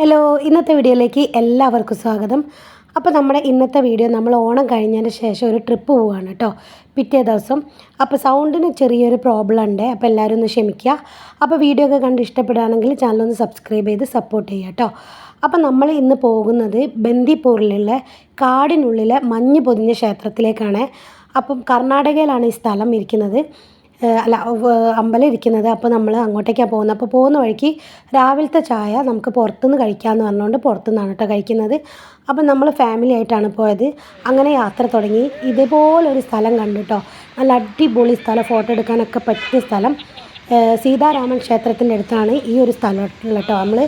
Hello ഇന്നത്തെ വീഡിയോയിലേക്ക് എല്ലാവർക്കും സ്വാഗതം. അപ്പോൾ നമ്മുടെ ഇന്നത്തെ വീഡിയോ നമ്മൾ ഓണം കഴിഞ്ഞതിന് ശേഷം ഒരു ട്രിപ്പ് പോവുകയാണ് കേട്ടോ പിറ്റേ ദിവസം. അപ്പോൾ സൗണ്ടിന് ചെറിയൊരു പ്രോബ്ലം ഉണ്ട് അപ്പോൾ എല്ലാവരും ഒന്ന് ക്ഷമിക്കുക അപ്പോൾ വീഡിയോ ഒക്കെ കണ്ട് ഇഷ്ടപ്പെടുകയാണെങ്കിൽ ചാനലൊന്ന് സബ്സ്ക്രൈബ് ചെയ്ത് സപ്പോർട്ട് ചെയ്യുക കേട്ടോ അപ്പോൾ നമ്മൾ ഇന്ന് പോകുന്നത് ബന്ദിപ്പൂരിലുള്ള കാടിനുള്ളിലെ മഞ്ഞ് പൊതിഞ്ഞ ക്ഷേത്രത്തിലേക്കാണ്. അപ്പം കർണാടകയിലാണ് ഈ സ്ഥലം ഇരിക്കുന്നത്. അല്ല അമ്പലം ഇരിക്കുന്നത് അപ്പോൾ നമ്മൾ അങ്ങോട്ടേക്കാണ് പോകുന്നത്. അപ്പോൾ പോകുന്ന വഴിക്ക് രാവിലത്തെ ചായ നമുക്ക് പുറത്തുനിന്ന് കഴിക്കാമെന്ന് പറഞ്ഞുകൊണ്ട് പുറത്തുനിന്നാണ് കേട്ടോ കഴിക്കുന്നത്. അപ്പം നമ്മൾ ഫാമിലി ആയിട്ടാണ് പോയത്. അങ്ങനെ യാത്ര തുടങ്ങി. ഇതുപോലൊരു സ്ഥലം കണ്ടു കേട്ടോ. നല്ല അടിപൊളി സ്ഥലം. ഫോട്ടോ എടുക്കാനൊക്കെ പറ്റിയ സ്ഥലം. സീതാരാമൻ ക്ഷേത്രത്തിന്റെ അടുത്താണ് ഈ ഒരു സ്ഥലം കേട്ടോ. നമ്മൾ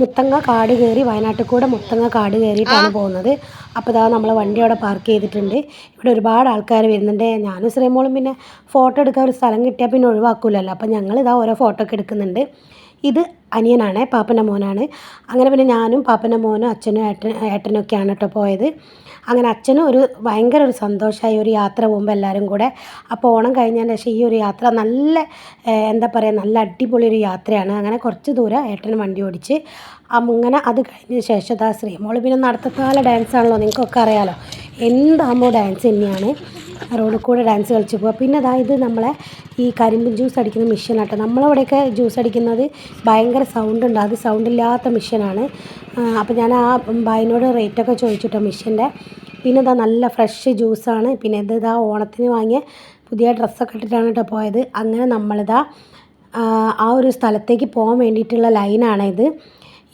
മുത്തങ്ങ കാട് കയറി വയനാട്ടിൽ കൂടെ മുത്തങ്ങ കാട് കയറിയിട്ടാണ് പോകുന്നത്. അപ്പോൾ ഇതാ നമ്മൾ വണ്ടി അവിടെ പാർക്ക് ചെയ്തിട്ടുണ്ട്. ഇവിടെ ഒരുപാട് ആൾക്കാർ വരുന്നുണ്ട്. ഞാനും ശ്രീമോളും പിന്നെ ഫോട്ടോ എടുക്കാൻ ഒരു സ്ഥലം കിട്ടിയാൽ പിന്നെ ഒഴിവാക്കൂലല്ലോ. അപ്പോൾ ഞങ്ങൾ ഇതാ ഓരോ ഫോട്ടോ ഒക്കെ എടുക്കുന്നുണ്ട്. ഇത് അനിയനാണ് പാപ്പന്റെ മോനാണ്. അങ്ങനെ പിന്നെ ഞാനും പാപ്പന്റെ മോനും അച്ഛനും ഏട്ടൻ ഏട്ടനൊക്കെയാണ് കേട്ടോ പോയത്. അങ്ങനെ അച്ഛനും ഒരു ഭയങ്കര ഒരു സന്തോഷമായി ഒരു യാത്ര പോകുമ്പോൾ എല്ലാവരും കൂടെ. അപ്പോൾ ഓണം കഴിഞ്ഞതിന് ശേഷം ഈ ഒരു യാത്ര നല്ല എന്താ പറയുക നല്ല അടിപൊളി ഒരു യാത്രയാണ്. അങ്ങനെ കുറച്ച് ദൂരം ഏട്ടൻ വണ്ടി ഓടിച്ച് അങ്ങനെ അത് കഴിഞ്ഞ ശേഷം ദാ ശ്രീമോൾ പിന്നെ നടത്തക്കാല ഡാൻസ് ആണല്ലോ നിങ്ങൾക്കൊക്കെ അറിയാലോ. എന്താകുമ്പോൾ ഡാൻസ് തന്നെയാണ്. റോഡിൽ കൂടെ ഡാൻസ് കളിച്ച് പോവുക. പിന്നെ അതായത് നമ്മളെ ഈ കരിമ്പ് ജ്യൂസ് അടിക്കുന്ന മെഷീനാട്ടോ നമ്മളവിടെയൊക്കെ ജ്യൂസ് അടിക്കുന്നത് ഭയങ്കര സൗണ്ട് ഉണ്ട്. അത് സൗണ്ട് ഇല്ലാത്ത മെഷീനാണ് അപ്പോൾ ഞാൻ ആ ബായിനോട് റേറ്റൊക്കെ ചോദിച്ചിട്ടോ മെഷീന്റെ പിന്നെ ഇതാ നല്ല ഫ്രഷ് ജ്യൂസാണ് പിന്നെ ഇത് ഇതാ ഓണത്തിന് വാങ്ങിയ പുതിയ ഡ്രസ്സൊക്കെ ഇട്ടിട്ടാണ് കേട്ടോ പോയത്. അങ്ങനെ നമ്മളിതാ ആ, ഒരു സ്ഥലത്തേക്ക് പോകാൻ വേണ്ടിയിട്ടുള്ള ലൈനാണ് ഇത്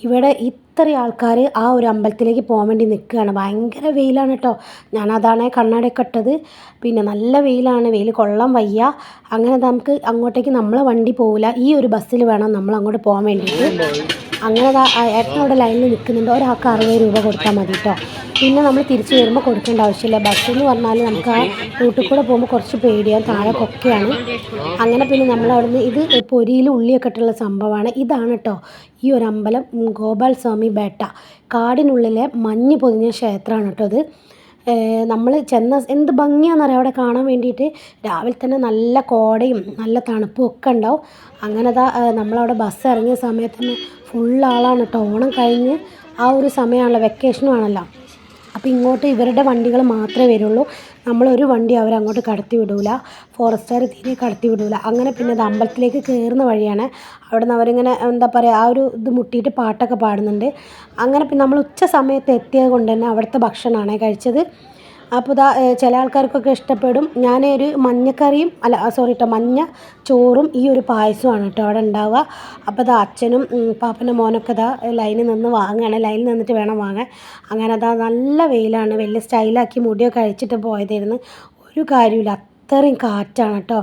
ഇവിടെ ഇത്രയും ആൾക്കാർ ആ ഒരു അമ്പലത്തിലേക്ക് പോകാൻ വേണ്ടി നിൽക്കുകയാണ്. ഭയങ്കര വെയിലാണ് കേട്ടോ. ഞാനതാണ് കണ്ണാടിയൊക്കെ ഇട്ടത്. പിന്നെ നല്ല വെയിലാണ്. വെയിൽ കൊള്ളം വയ്യ. അങ്ങനെ നമുക്ക് അങ്ങോട്ടേക്ക് നമ്മളെ വണ്ടി പോകില്ല ഈ ഒരു ബസ്സിൽ വേണം നമ്മൾ അങ്ങോട്ട് പോകാൻ വേണ്ടിയിട്ട്. അങ്ങനെ ഏട്ടനോടെ ലൈനിൽ നിൽക്കുന്നുണ്ട്. ഒരാൾക്ക് അറുപത് രൂപ കൊടുത്താൽ മതി കേട്ടോ പിന്നെ നമ്മൾ തിരിച്ചു വരുമ്പോൾ കൊടുക്കേണ്ട ആവശ്യമില്ല. ബസ് എന്ന് പറഞ്ഞാൽ നമുക്ക് ആ റൂട്ടിൽ കൂടെ പോകുമ്പോൾ കുറച്ച് പേടിയാണ് താഴെ കൊക്കെയാണ്. അങ്ങനെ പിന്നെ നമ്മൾ അവിടുന്ന് ഇത് പൊരിയിൽ ഉള്ളിയൊക്കെ ഇട്ടുള്ള സംഭവമാണ്. ഇതാണ് കേട്ടോ ഈ ഒരു അമ്പലം ഗോപാൽ സ്വാമി ബേട്ട. കാടിനുള്ളിലെ മഞ്ഞ് പൊതിഞ്ഞ ക്ഷേത്രമാണ് കേട്ടോ ഇത്. നമ്മൾ ചെന്ന എന്ത് ഭംഗിയാണെന്നറിയാം അവിടെ കാണാൻ വേണ്ടിയിട്ട് രാവിലെ തന്നെ നല്ല കോടയും നല്ല തണുപ്പും ഒക്കെ ഉണ്ടാവും. അങ്ങനെ ദാ നമ്മളവിടെ ബസ് ഇറങ്ങിയ സമയത്ത് തന്നെ ഫുൾ ആളാണ് കേട്ടോ ഓണം കഴിഞ്ഞ് ആ ഒരു സമയമാണല്ലോ വെക്കേഷനും ആണല്ലോ. അപ്പോൾ ഇങ്ങോട്ട് ഇവരുടെ വണ്ടികൾ മാത്രമേ വരുള്ളൂ. നമ്മളൊരു വണ്ടി അവരങ്ങോട്ട് കടത്തി വിടൂല. ഫോറസ്റ്റുകാർ തീരെ കടത്തി വിടൂല. അങ്ങനെ പിന്നെ അത് അമ്പലത്തിലേക്ക് കയറുന്ന വഴിയാണ്. അവിടെ നിന്ന് അവരിങ്ങനെ എന്താ പറയുക ആ ഒരു ഇത് മുട്ടിയിട്ട് പാട്ടൊക്കെ പാടുന്നുണ്ട്. അങ്ങനെ പിന്നെ നമ്മൾ ഉച്ച സമയത്ത് എത്തിയത് കൊണ്ട് തന്നെ അവിടുത്തെ ഭക്ഷണമാണ് കഴിച്ചത്. അപ്പോൾ ഇതാ ചില ആൾക്കാർക്കൊക്കെ ഇഷ്ടപ്പെടും. ഞാൻ ഒരു മഞ്ഞക്കറിയും അല്ല സോറി കേട്ടോ മഞ്ഞ ചോറും ഈ ഒരു പായസമാണ് കേട്ടോ അവിടെ ഉണ്ടാവുക. അപ്പോൾ ഇതാ അച്ഛനും പാപ്പന്റെ മോനൊക്കെ ഇതാ ലൈനിൽ നിന്ന് വാങ്ങുകയാണ് ലൈനിൽ നിന്നിട്ട് വേണം വാങ്ങാൻ. അങ്ങനെ അതാ നല്ല വെയിലാണ്. വലിയ സ്റ്റൈലാക്കി മുടിയൊക്കെ അഴിച്ചിട്ട് പോയതായിരുന്നു. ഒരു കാര്യമില്ല അത്രയും കാറ്റാണ് കേട്ടോ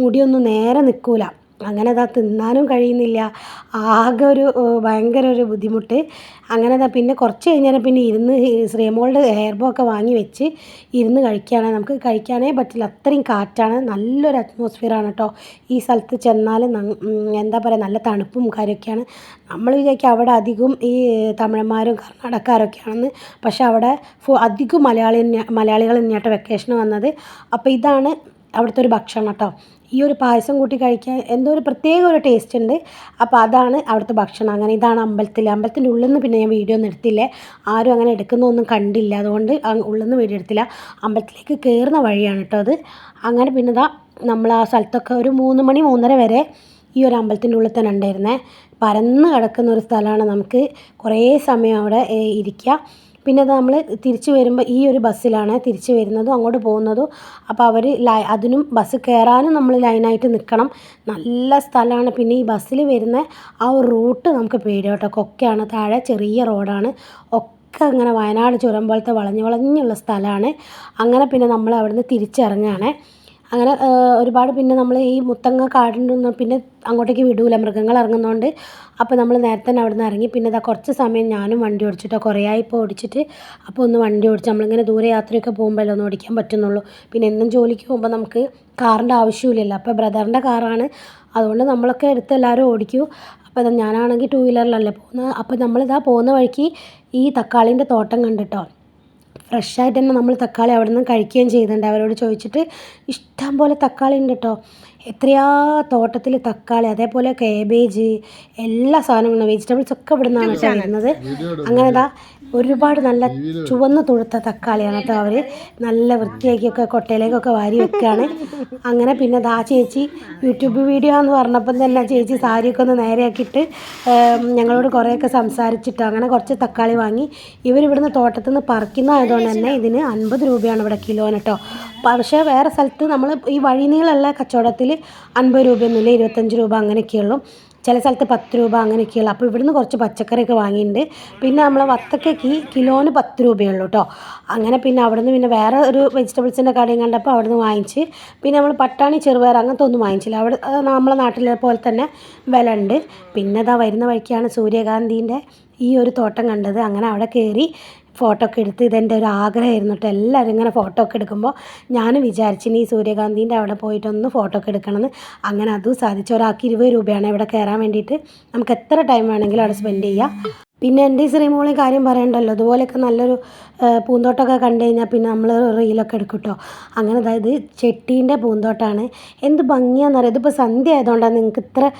മുടിയൊന്നും നേരെ നിൽക്കൂല. അങ്ങനെ അതാ തിന്നാനും കഴിയുന്നില്ല. ആകെ ഒരു ഭയങ്കര ഒരു ബുദ്ധിമുട്ട്. അങ്ങനെ അതാ പിന്നെ കുറച്ച് കഴിഞ്ഞാൽ പിന്നെ ഇരുന്ന് ശ്രീമോളുടെ ഹെയർ ബോ ഒക്കെ വാങ്ങി വെച്ച് ഇരുന്ന് കഴിക്കുകയാണ് നമുക്ക് കഴിക്കാനേ പറ്റില്ല. അത്രയും കാറ്റാണ്. നല്ലൊരു അറ്റ്മോസ്ഫിയറാണ് കേട്ടോ ഈ സ്ഥലത്ത് ചെന്നാൽ എന്താ പറയുക നല്ല തണുപ്പും കാര്യമൊക്കെയാണ് നമ്മൾ വിചാരിക്കും അവിടെ അധികം ഈ തമിഴന്മാരും കർണാടകക്കാരൊക്കെയാണെന്ന്. പക്ഷേ അവിടെ അധികം മലയാളി മലയാളികൾ തന്നെയാട്ടോ വെക്കേഷന് വന്നത്. അപ്പോൾ ഇതാണ് അവിടുത്തെ ഒരു ഭക്ഷണം കേട്ടോ ഈ ഒരു പായസം കൂട്ടി കഴിക്കാൻ എന്തോ ഒരു പ്രത്യേക ഒരു ടേസ്റ്റ് ഉണ്ട്. അപ്പോൾ അതാണ് അവിടുത്തെ ഭക്ഷണം. അങ്ങനെ ഇതാണ് അമ്പലത്തിൽ അമ്പലത്തിന്റെ ഉള്ളിൽ നിന്ന് പിന്നെ ഞാൻ വീഡിയോ ഒന്നും എടുത്തില്ല. ആരും അങ്ങനെ എടുക്കുന്നൊന്നും കണ്ടില്ല. അതുകൊണ്ട് ഉള്ളിൽ നിന്ന് വീഡിയോ എടുത്തില്ല. അമ്പലത്തിലേക്ക് കയറുന്ന വഴിയാണ് കേട്ടോ അത്. അങ്ങനെ പിന്നെ ഇതാ നമ്മൾ ആ സ്ഥലത്തൊക്കെ ഒരു മൂന്ന് മണി മൂന്നര വരെ ഈ ഒരു അമ്പലത്തിന്റെ ഉള്ളിൽ തന്നെ ഉണ്ടായിരുന്നേ. പരന്ന് കിടക്കുന്ന ഒരു സ്ഥലമാണ് നമുക്ക് കുറേ സമയം അവിടെ ഇരിക്കുക പിന്നെ അത് നമ്മൾ തിരിച്ച് വരുമ്പോൾ ഈ ഒരു ബസ്സിലാണ് തിരിച്ച് വരുന്നതും അങ്ങോട്ട് പോകുന്നതും. അപ്പോൾ അവർ ലൈ അതിനും ബസ് കയറാനും നമ്മൾ ലൈനായിട്ട് നിൽക്കണം നല്ല സ്ഥലമാണ് പിന്നെ ഈ ബസ്സിൽ വരുന്ന ആ ഒരു റൂട്ട് നമുക്ക് പേടി കേട്ടോ. കൊക്കയാണ്. താഴെ ചെറിയ റോഡാണ്. ഒക്കെ അങ്ങനെ വയനാട് ചുരം പോലത്തെ വളഞ്ഞ് വളഞ്ഞുള്ള സ്ഥലമാണ് അങ്ങനെ പിന്നെ നമ്മൾ അവിടുന്ന് തിരിച്ചിറങ്ങുകയാണ് അങ്ങനെ ഒരുപാട് പിന്നെ നമ്മൾ ഈ മുത്തങ്ങ കാടിന്റെ പിന്നെ അങ്ങോട്ടേക്ക് വിടൂല. മൃഗങ്ങൾ ഇറങ്ങുന്നതുകൊണ്ട് അപ്പോൾ നമ്മൾ നേരത്തെ തന്നെ അവിടെ നിന്ന് ഇറങ്ങി. പിന്നെ ഇതാ കുറച്ച് സമയം ഞാനും വണ്ടി ഓടിച്ചിട്ടോ കുറേ ഇപ്പോൾ ഓടിച്ചിട്ട്. അപ്പോൾ ഒന്ന് വണ്ടി ഓടിച്ച് നമ്മളിങ്ങനെ ദൂരെ യാത്രയൊക്കെ പോകുമ്പോഴല്ലേ ഒന്ന് ഓടിക്കാൻ പറ്റുന്നുള്ളൂ. പിന്നെ എന്നും ജോലിക്ക് പോകുമ്പോൾ നമുക്ക് കാറിന്റെ ആവശ്യമില്ലല്ലോ. അപ്പോൾ ബ്രദറിന്റെ കാറാണ്. അതുകൊണ്ട് നമ്മളൊക്കെ എടുത്ത് എല്ലാവരും ഓടിക്കൂ. അപ്പോൾ ഇതാ ഞാനാണെങ്കിൽ ടൂ വീലറിലല്ലേ പോകുന്നത്. അപ്പോൾ നമ്മളിതാ പോകുന്ന വഴിക്ക് ഈ തക്കാളീന്റെ തോട്ടം കണ്ടിട്ടോ? ഫ്രഷായിട്ട് തന്നെ നമ്മൾ തക്കാളി അവിടെ നിന്ന് കഴിക്കുകയും ചെയ്യുന്നുണ്ട് അവരോട് ചോദിച്ചിട്ട് ഇഷ്ടം പോലെ തക്കാളി ഉണ്ട് കേട്ടോ എത്രയാ തോട്ടത്തിൽ തക്കാളി അതേപോലെ കേബേജ് എല്ലാ സാധനങ്ങളും വെജിറ്റബിൾസ് ഒക്കെ ഇവിടെ നിന്നാണ് കേട്ടോ വരുന്നത് അങ്ങനെ ഇതാ ഒരുപാട് നല്ല ചുവന്ന് തുഴുത്ത തക്കാളിയാണ് കേട്ടോ അവർ നല്ല വൃത്തിയാക്കിയൊക്കെ കൊട്ടയിലേക്കൊക്കെ വാരി വെക്കുകയാണ് അങ്ങനെ പിന്നെ ദാ ചേച്ചി യൂട്യൂബ് വീഡിയോ എന്ന് പറഞ്ഞപ്പം തന്നെ ചേച്ചി സാരിയൊക്കെ ഒന്ന് നേരെയാക്കിയിട്ട് ഞങ്ങളോട് കുറേയൊക്കെ സംസാരിച്ചിട്ട് അങ്ങനെ കുറച്ച് തക്കാളി വാങ്ങി. ഇവരിവിടുന്ന് തോട്ടത്തിൽ നിന്ന് പറിക്കുന്നതായതുകൊണ്ട് തന്നെ ഇതിന് അൻപത് രൂപയാണ് ഇവിടെ കിലോന് കേട്ടോ. പക്ഷേ വേറെ സ്ഥലത്ത് നമ്മൾ ഈ വഴിനീളമുള്ള കച്ചവടത്തിൽ അൻപത് രൂപയൊന്നുമില്ല ഇരുപത്തഞ്ച് രൂപ അങ്ങനെയൊക്കെയുള്ളൂ. ചില സ്ഥലത്ത് പത്ത് രൂപ അങ്ങനെയൊക്കെയുള്ളൂ. അപ്പോൾ ഇവിടുന്ന് കുറച്ച് പച്ചക്കറിയൊക്കെ വാങ്ങിയിട്ടുണ്ട്. പിന്നെ നമ്മളെ വത്തക്കയ്ക്ക് കിലോന് പത്ത് രൂപയുള്ളൂ കേട്ടോ. അങ്ങനെ പിന്നെ അവിടുന്ന് പിന്നെ വേറെ ഒരു വെജിറ്റബിൾസിന്റെ കടയും കണ്ടപ്പോൾ അവിടുന്ന് വാങ്ങിച്ച്. പിന്നെ നമ്മൾ പട്ടാണി ചെറുപയർ അങ്ങനത്തെ ഒന്നും വാങ്ങിച്ചില്ല. അവിടെ നമ്മളെ നാട്ടിലെ പോലെ തന്നെ വില ഉണ്ട് പിന്നെ ഇതാ വരുന്ന വഴിക്കാണ് സൂര്യകാന്തിന്റെ ഈ ഒരു തോട്ടം കണ്ടത്. അങ്ങനെ അവിടെ കയറി ഫോട്ടോ ഒക്കെ എടുത്ത് ഇതെന്റെ ഒരു ആഗ്രഹമായിരുന്നു കേട്ടോ എല്ലാവരും ഇങ്ങനെ ഫോട്ടോ ഒക്കെ എടുക്കുമ്പോൾ ഞാൻ വിചാരിച്ചിനി ഈ സൂര്യകാന്തിന്റെ അവിടെ പോയിട്ടൊന്ന് ഫോട്ടോ ഒക്കെ എടുക്കണമെന്ന്. അങ്ങനെ അതും സാധിച്ചു. ഒരാൾക്ക് ഇരുപത് രൂപയാണ് ഇവിടെ കയറാൻ വേണ്ടിയിട്ട്. നമുക്ക് എത്ര ടൈം വേണമെങ്കിലും അവിടെ സ്പെൻഡ് ചെയ്യാം. പിന്നെ എന്റെ ശ്രീമോളി കാര്യം പറയണ്ടല്ലോ. അതുപോലെയൊക്കെ നല്ലൊരു പൂന്തോട്ടമൊക്കെ കണ്ടു കഴിഞ്ഞാൽ പിന്നെ നമ്മൾ റീലൊക്കെ എടുക്കും കേട്ടോ അങ്ങനെ അതായത് ചെട്ടീന്റെ പൂന്തോട്ടമാണ്. എന്ത് ഭംഗിയാണെന്ന് അറിയാം ഇതിപ്പോൾ സന്ധ്യ ആയതുകൊണ്ടാണ് നിങ്ങൾക്ക് ഇത്ര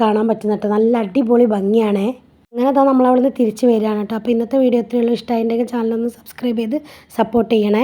കാണാൻ പറ്റുന്നത് നല്ല അടിപൊളി ഭംഗിയാണേ. അങ്ങനെ അതാ നമ്മൾ അവിടുന്ന് തിരിച്ചു വരികയാണ് കേട്ടോ. അപ്പോൾ ഇന്നത്തെ വീഡിയോ എത്രയുള്ളൂ ഇഷ്ടമായിട്ടുണ്ടെങ്കിൽ ചാനലൊന്ന് സബ്സ്ക്രൈബ് ചെയ്ത് സപ്പോർട്ട് ചെയ്യണേ.